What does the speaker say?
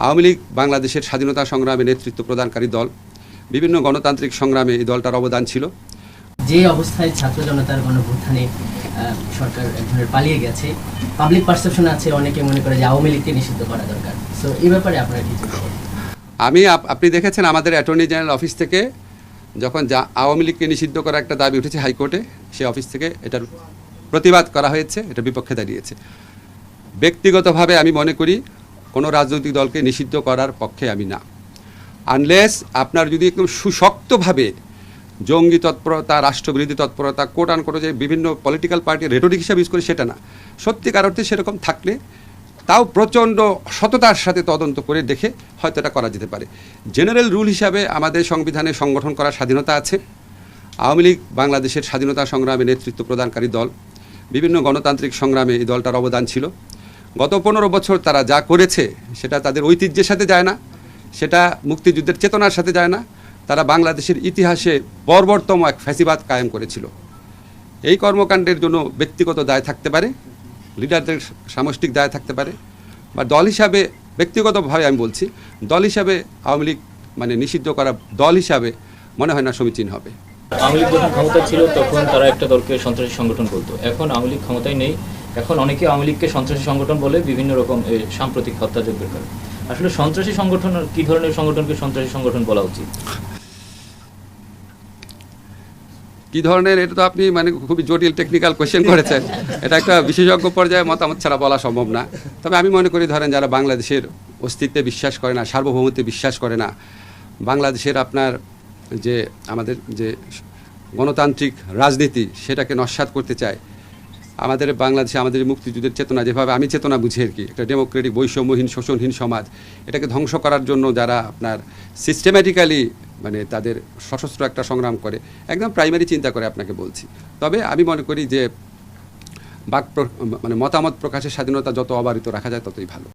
আওয়ামী লীগ বাংলাদেশের স্বাধীনতা সংগ্রামে নেতৃত্ব প্রদানকারী দল। বিভিন্ন গণতান্ত্রিক সংগ্রামে এই দলটার অবদান ছিল। যে অবস্থায় ছাত্র জনতার গণভ্যুত্থানে সরকার এক ধরনের পালিয়ে গেছে পাবলিক পারসেপশন আছে অনেকে মনে করে যে আওয়ামী লীগকে নিষিদ্ধ করা দরকার। সো এই ব্যাপারে আপনার কি আমি আপ- আপনি দেখেছেন আমাদের অ্যাটর্নি জেনারেল অফিস থেকে যখন যা আওয়ামী লীগকে নিষিদ্ধ করার একটা দাবি উঠেছে হাইকোর্টে সেই অফিস থেকে এটার প্রতিবাদ করা হয়েছে এটা বিপক্ষে দাঁড়িয়েছে। ব্যক্তিগতভাবে আমি মনে করি কোনো রাজনৈতিক দলকে নিষিদ্ধ করার পক্ষে আমি না। আনলেস আপনার যদি একদম সুশক্তভাবে জঙ্গি তৎপরতা, রাষ্ট্রবিরোধী তৎপরতা কোট আন কোটো যে বিভিন্ন পলিটিক্যাল পার্টি রেটোরিক হিসাবে ইউজ করে সেটা না। সত্যিকার অর্থে সেরকম থাকলে তাও প্রচণ্ড সততার সাথে তদন্ত করে দেখে হয়তো এটা করা যেতে পারে। জেনারেল রুল হিসাবে আমাদের সংবিধানে সংগঠন করার স্বাধীনতা আছে। আওয়ামী লীগ বাংলাদেশের স্বাধীনতা সংগ্রামে নেতৃত্ব প্রদানকারী দল। বিভিন্ন গণতান্ত্রিক সংগ্রামে এই দলটার অবদান ছিল। গত পনেরো বছর তারা যা করেছে, সেটা তাদের ঐতিহ্যের সাথে যায় না, সেটা মুক্তিযুদ্ধের চেতনার সাথে যায় না, তারা বাংলাদেশের ইতিহাসে বর্বরতম এক ফ্যাসিবাদ কায়েম করেছিল। এই কর্মকাণ্ডের জন্য ব্যক্তিগত দায় থাকতে পারে, লিডারদের সামষ্টিক দায় থাকতে পারে, বা দল হিসাবে, ব্যক্তিগতভাবে আমি বলছি, দল হিসাবে আওয়ামী লীগ মানে নিষিদ্ধ করা দল হিসাবে মনে হয় না সমীচীন হবে। আওয়ামী লীগ যখন ক্ষমতা ছিল, তখন তারা একটা দলকে সন্ত্রাসী সংগঠন বলতো। এখন আওয়ামী লীগ ক্ষমতায় নেই এখন অনেকে আওয়ামী লীগকে সন্ত্রাসী সংগঠন বলে বিভিন্ন রকম সাম্প্রতিক হত্যাযজ্ঞের কারণে আসলে সন্ত্রাসী সংগঠন, কি ধরনের সংগঠনকে সন্ত্রাসী সংগঠন বলা উচিত? কি ধরনের, এটা তো আপনি মানে খুবই জটিল টেকনিক্যাল কোয়েশ্চেন করেছেন। এটা একটা বিশেষজ্ঞ পর্যায়ে মতামত ছাড়া বলা সম্ভব না। তবে আমি মনে করি, ধরেন যারা বাংলাদেশের অস্তিত্বে বিশ্বাস করে না, সার্বভৌমত্বে বিশ্বাস করে না, বাংলাদেশের আপনার যে আমাদের যে গণতান্ত্রিক রাজনীতি, সেটাকে নস্বাত করতে চায় আমাদের বাংলাদেশে আমাদের মুক্তিযুদ্ধের চেতনা যেভাবে, আমি চেতনা বুঝি আর কি, একটা ডেমোক্রেটিক বৈষম্যহীন, শোষণহীন সমাজ, এটাকে ধ্বংস করার জন্য যারা আপনার সিস্টেম্যাটিক্যালি মানে তাদের সশস্ত্র একটা সংগ্রাম করে, একদম প্রাইমারি চিন্তা করে আপনাকে বলছি। তবে আমি মনে করি যে বাক মানে মতামত প্রকাশের স্বাধীনতা যত অবারিত রাখা যায় ততই ভালো।